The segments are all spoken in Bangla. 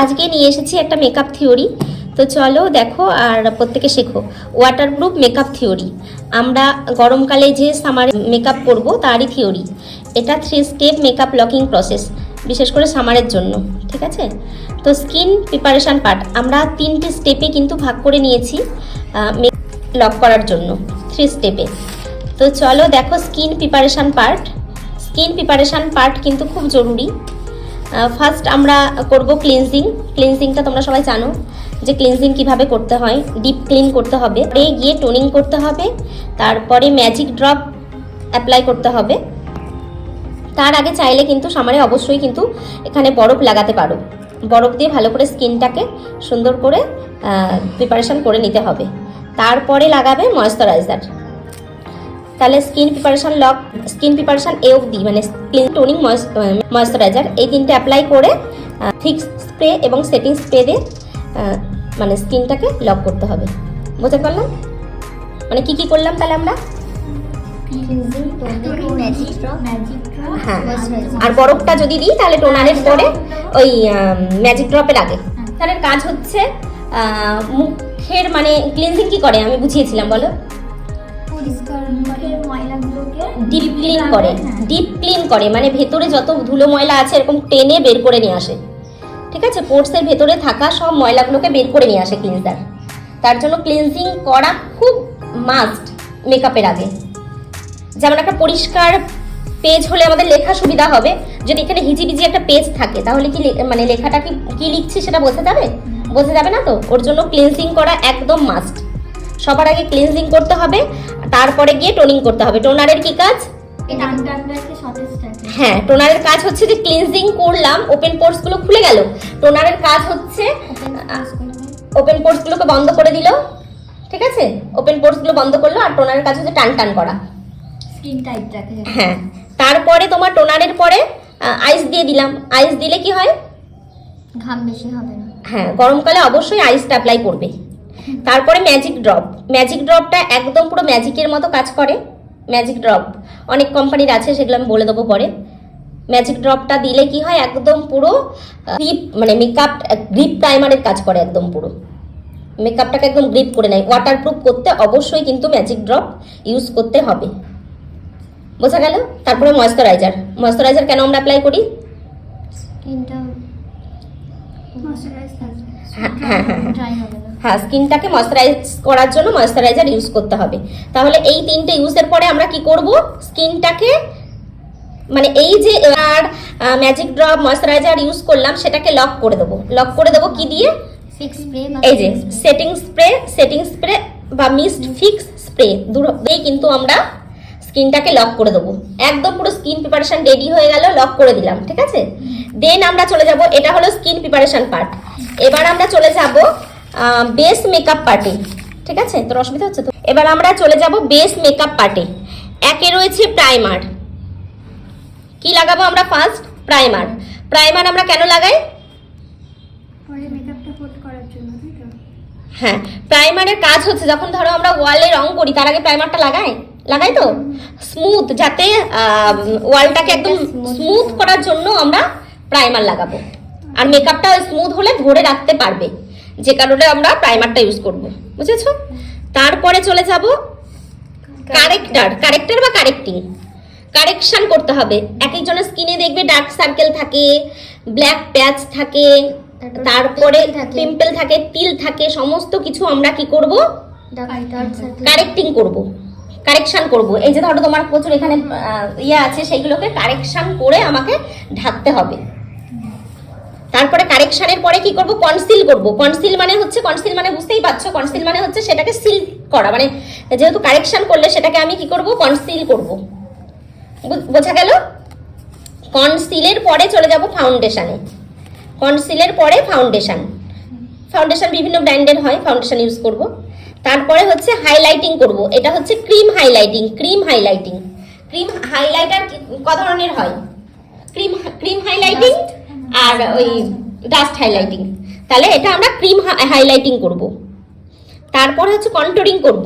আজকে নিয়ে এসেছি একটা মেকআপ থিওরি তো চলো দেখো আর প্রত্যেকে শেখো। ওয়াটারপ্রুফ মেকআপ থিওরি আমরা গরমকালে যে সামারে মেকআপ করব তারই থিওরি এটা three step makeup locking process বিশেষ করে সামারের জন্য, ঠিক আছে? তো স্কিন প্রিপারেশন পার্ট আমরা তিনটে স্টেপে কিন্তু ভাগ করে নিয়েছি লক করার জন্য থ্রি স্টেপে তো চলো দেখো skin preparation part skin preparation part কিন্তু খুব জরুরি। ফার্স্ট আমরা করব ক্লিনজিং ক্লিনজিংটা তোমরা সবাই জানো যে ক্লিনজিং কীভাবে করতে হয়। ডিপ ক্লিন করতে হবে। পরে গিয়ে টোনিং করতে হবে। তারপরে ম্যাজিক ড্রপ অ্যাপ্লাই করতে হবে। তার আগে চাইলে কিন্তু সামারে অবশ্যই কিন্তু এখানে বরফ লাগাতে পারো। বরফ দিয়ে ভালো করে স্কিনটাকে সুন্দর করে প্রিপারেশন করে নিতে হবে। তারপরে লাগাবে ময়েশ্চারাইজার তাহলে skin preparation lock skin preparation এ অফ অবধি মানে স্কিন টোনিং ময়েশ্চারাইজার এই তিনটে অ্যাপ্লাই করে ফিক্স স্প্রে এবং সেটিং স্প্রে দিয়ে মানে স্কিনটাকে লক করতে হবে। বুঝতে পারলাম? মানে কি কি করলাম তাহলে আমরা? হ্যাঁ আর বরফটা যদি দিই তাহলে টোনারের পরে ওই ম্যাজিক ড্রপের আগে তাহলে কাজ হচ্ছে মুখের মানে ক্লিনজিং কি করে? আমি বুঝিয়েছিলাম, বলো। পরিষ্কার ডিপ ক্লিন করে। ডিপ ক্লিন করে মানে ভেতরে যত ধুলো ময়লা আছে এরকম টেনে বের করে নিয়ে আসে। ঠিক আছে? পোর্টসের ভেতরে থাকা সব ময়লাগুলোকে বের করে নিয়ে আসে ক্লিনজার তার জন্য ক্লিনজিং করা খুব মাস্ট মেকআপের আগে। যেমন একটা পরিষ্কার পেজ হলে আমাদের লেখা সুবিধা হবে। যদি এখানে হিজিবিজি একটা পেজ থাকে, তাহলে কি মানে লেখাটা কি কি লিখছি সেটা বোঝা যাবে? বোঝা যাবে না তো? ওর জন্য ক্লিনজিং করা একদম মাস্ট সবার আগে ক্লিনজিং করতে হবে। তারপরে গিয়ে টোনিং করতে হবে। টোনারের কি কাজ? হ্যাঁ টোনারের কাজ হচ্ছে যে ক্লিনজিং করলাম ওপেন পোর্সগুলো খুলে গেল। টোনারের কাজ হচ্ছে ওপেন পোর্স গুলোকে বন্ধ করে দিল। ঠিক আছে? ওপেন পোর্সগুলো বন্ধ করল আর টোনারের কাজ হচ্ছে টান টান করা। স্কিন টাইট রাখে হ্যাঁ তারপরে তোমার টোনারের পরে আইস দিয়ে দিলাম। আইস দিলে কি হয়? ঘাম বেশি হবে না। হ্যাঁ গরমকালে অবশ্যই আইসটা অ্যাপ্লাই করবে। তারপরে ম্যাজিক ড্রপ ম্যাজিক ড্রপটা একদম পুরো ম্যাজিকের মতো কাজ করে। ম্যাজিক ড্রপ অনেক কোম্পানির আছে, সেগুলো আমি বলে দেবো পরে। ম্যাজিক ড্রপটা দিলে কি হয়, একদম পুরো গ্রিপ মানে মেকআপ গ্রিপ প্রাইমারের কাজ করে একদম পুরো। মেকআপটাকে একদম গ্রিপ করে নেয়। ওয়াটারপ্রুফ করতে অবশ্যই কিন্তু ম্যাজিক ড্রপ ইউজ করতে হবে। বোঝা গেল? তারপরে ময়েশ্চারাইজার ময়েশ্চারাইজার কেন আমরা অ্যাপ্লাই করি? স্কিনটা হ্যাঁ স্কিনটাকে ময়েশ্চারাইজ করার জন্য ময়েশ্চারাইজার ইউজ করতে হবে। তাহলে এই তিনটে ইউজের পরে আমরা কি করব? স্কিনটাকে মানে এই যে আর ম্যাজিক ড্রপ ময়েশ্চারাইজার ইউজ করলাম সেটাকে লক করে দেবো। লক করে দেবো কি দিয়ে? এই যে সেটিং স্প্রে সেটিং স্প্রে বা মিস্ট ফিক্স স্প্রে দিয়েই কিন্তু আমরা স্কিনটাকে লক করে দেবো। একদম পুরো স্কিন প্রিপারেশন রেডি হয়ে গেল লক করে দিলাম ঠিক আছে? দেন আমরা চলে যাব এটা হলো স্কিন প্রিপারেশন পার্ট এবার আমরা চলে যাব বেস মেকআপ পার্টে ঠিক আছে? তোর অসুবিধা হচ্ছে তো? এবার আমরা চলে যাব বেস মেকআপ পার্টে একে রয়েছে প্রাইমার কি লাগাবো আমরা ফার্স্ট প্রাইমার প্রাইমার আমরা কেন লাগাই? পরে মেকআপটা কোট করার জন্য তাই তো? হ্যাঁ প্রাইমারের কাজ হচ্ছে যখন ধরো আমরা ওয়ালে রং করি তার আগে প্রাইমারটা লাগাই? লাগাই তো? স্মুথ যাতে ওয়ালটাকে একদম স্মুথ করার জন্য আমরা প্রাইমার লাগাবো। আর মেকআপটা স্মুথ হলে ধরে রাখতে পারবে। যে কারণে আমরা প্রাইমারটা ইউজ করব। বুঝেছ? তারপরে চলে যাব কারেক্টার কারেক্টার বা কারেক্টিং কারেকশন করতে হবে। এক একজনের স্কিনে দেখবে ডার্ক সার্কেল থাকে ব্ল্যাক প্যাচ থাকে তারপরে। পিম্পল থাকে। তিল থাকে সমস্ত কিছু আমরা কি করব? কারেক্টিং করব। কারেকশন করব। এই যে ধরো তোমার প্রচুর এখানে ইয়ে আছে, সেইগুলোকে কারেকশান করে আমাকে ঢাকতে হবে। তারপরে কারেকশানের পরে কি করব? কনসিল করব। কনসিল মানে হচ্ছে কনসিল মানে বুঝতেই পারছ কনসিল মানে হচ্ছে সেটাকে সিল করা। মানে যেহেতু কারেকশান করলে সেটাকে আমি কি করব? কনসিল করব। বোঝা গেল? কনসিলের পরে চলে যাব ফাউন্ডেশনে কনসিলের পরে ফাউন্ডেশান ফাউন্ডেশান বিভিন্ন ব্র্যান্ডের হয় ফাউন্ডেশান ইউজ করব। তারপরে হচ্ছে হাইলাইটিং করব। এটা হচ্ছে cream highlighting cream highlighting cream highlighter ক ধরনের হয়? ক্রিম ক্রিম হাইলাইটিং আর ওই ডাস্ট হাইলাইটিং তাহলে এটা আমরা ক্রিম হাইলাইটিং করব। তারপর হচ্ছে কন্ট্রোলিং করব।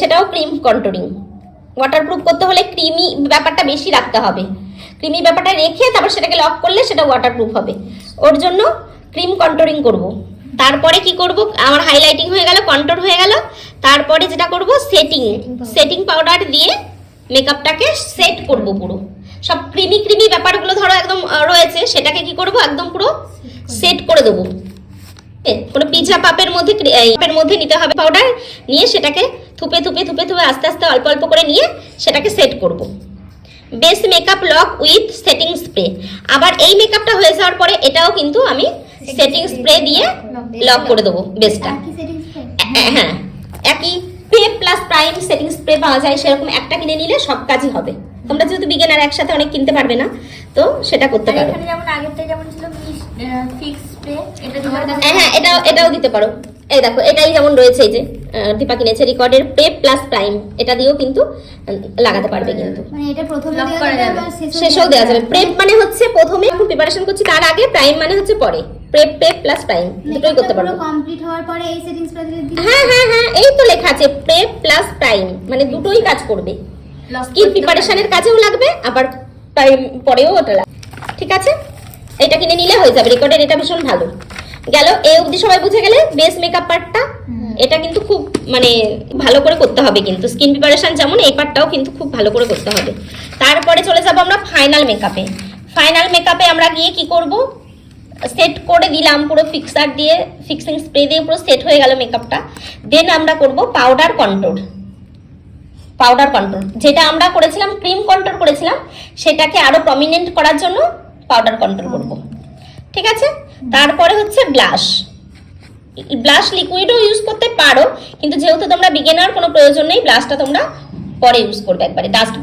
সেটাও ক্রিম কন্ট্রোলিং ওয়াটারপ্রুফ করতে হলে ক্রিমি ব্যাপারটা বেশি রাখতে হবে। ক্রিমি ব্যাপারটা রেখে তারপর সেটাকে লক করলে সেটা ওয়াটারপ্রুফ হবে। ওর জন্য ক্রিম কন্ট্রোলিং করব। তারপরে কি করব? আমার হাইলাইটিং হয়ে গেল কন্ট্রোল হয়ে গেল। তারপরে যেটা করব? সেটিং সেটিং পাউডার দিয়ে মেকআপটাকে সেট করব পুরো। সব ক্রিমি ক্রিমি ব্যাপারগুলো ধরো একদম রয়েছে সেটাকে কি করব? একদম পুরো সেট করে দেবো। কোনো পিজা পাপের মধ্যে পাপের মধ্যে নিতে হবে পাউডার নিয়ে সেটাকে থুপে থুপে থুপে থুপে আস্তে আস্তে অল্প অল্প করে নিয়ে সেটাকে সেট করব। Base makeup lock with setting spray আবার এই মেকআপটা হয়ে যাওয়ার পরে এটাও কিন্তু আমি সেটিং স্প্রে দিয়ে লক করে দেবো বেসটা হ্যাঁ একই পে প্লাস প্রাইম সেটিং স্প্রে পাওয়া যায় সেরকম একটা কিনে নিলে সব কাজই হবে। তোমরা যেহেতু বিজ্ঞানার একসাথে অনেক কিনতে পারবে না তো সেটা করতে পারো। যেমন আগেরটা যেমন ছিল ফিক্স স্প্রে এটা হ্যাঁ হ্যাঁ এটাও এটাও দিতে পারো। এই দেখো এটাই যেমন রয়েছে এই যে আহ, দীপা কিনেছে রেকর্ডের পে প্লাস প্রাইম এটা দিয়েও কিন্তু লাগাতে পারবে কিন্তু। মানে শেষেও শেষেও দেওয়া যাবে। প্রেপ মানে হচ্ছে প্রথমে এখন প্রিপারেশন করছি তার আগে প্রাইম মানে হচ্ছে পরে। প্রেপ প্রেপ প্লাস প্রাইম দুটোই করতে পারব। কমপ্লিট হওয়ার পরে এই সেটিংস দিলে হ্যাঁ হ্যাঁ হ্যাঁ এই তো লেখা আছে প্রেপ প্লাস প্রাইম মানে দুটোই কাজ করবে। করতে প্রিপারেশনের কাজেও লাগবে আবার টাইম পরেও ওটা লাগবে ঠিক আছে? এটা কিনে নিলে হয়ে যাবে রেকর্ডের এটা ভীষণ ভালো। গেল এই অবধি সবাই বুঝে গেলে বেস মেকআপ পার্টটা। এটা কিন্তু খুব মানে ভালো করে করতে হবে কিন্তু। স্কিন প্রিপারেশন যেমন এই পার্টটাও কিন্তু খুব ভালো করে করতে হবে। তারপরে চলে যাব আমরা ফাইনাল মেকআপে ফাইনাল মেকআপে আমরা গিয়ে কি করব? সেট করে দিলাম পুরো ফিক্সার দিয়ে ফিক্সিং স্প্রে দিয়ে পুরো সেট হয়ে গেল মেকআপটা দেন আমরা করব পাউডার কন্ট্রোল পাউডার কন্ট্রোল যেটা আমরা করেছিলাম ক্রিম কন্ট্রোল করেছিলাম সেটাকে আরও প্রমিনেন্ট করার জন্য পাউডার কন্ট্রোল করব। ঠিক আছে? তারপরে হচ্ছে ব্লাশ ব্লাশ লিকুইডও ইউজ করতে পারো কিন্তু যেহেতু তোমরা বিগিনার কোনো প্রয়োজন নেই ব্লাশটা তোমরা পরে ইউজ করবে একবারে ডাস্ট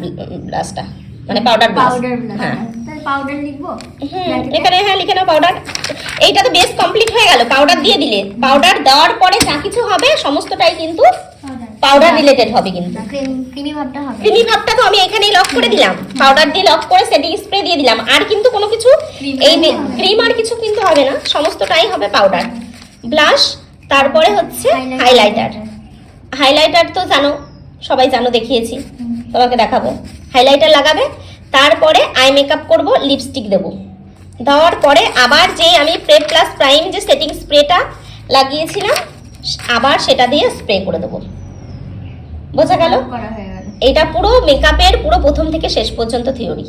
ব্লাশটা মানে পাউডার ব্লাশ হ্যাঁ। তাহলে পাউডার লিখব? এখানে হ্যাঁ লিখে নাও পাউডার এইটা তো বেশ কমপ্লিট হয়ে গেল পাউডার দিয়ে দিলে। পাউডার দেওয়ার পরে যা কিছু হবে সমস্তটাই কিন্তু পাউডার রিলেটেড হবে কিন্তু। ক্রিম ক্রিমি ভাবটা হবে। ক্রিমি ভাবটা তো আমি এখানেই লক করে দিলাম। পাউডার দিয়ে লক করে সেটিং স্প্রে দিয়ে দিলাম। আর কিন্তু কোনো কিছু এই ক্রিম আর কিছু কিন্তু হবে না সমস্তটাই হবে পাউডার ব্লাশ তারপরে হচ্ছে হাইলাইটার হাইলাইটার তো জানো সবাই জানো দেখিয়েছি। তোমাকে দেখাবো। হাইলাইটার লাগাবে তারপরে আই মেকআপ করব লিপস্টিক দেব। দেওয়ার পরে আবার যে আমি প্রে প্লাস প্রাইম যে সেটিং স্প্রেটা লাগিয়েছিলাম আবার সেটা দিয়ে স্প্রে করে দেবো। বোঝা গেল? গেল। এটা পুরো মেকআপের পুরো প্রথম থেকে শেষ পর্যন্ত থিওরি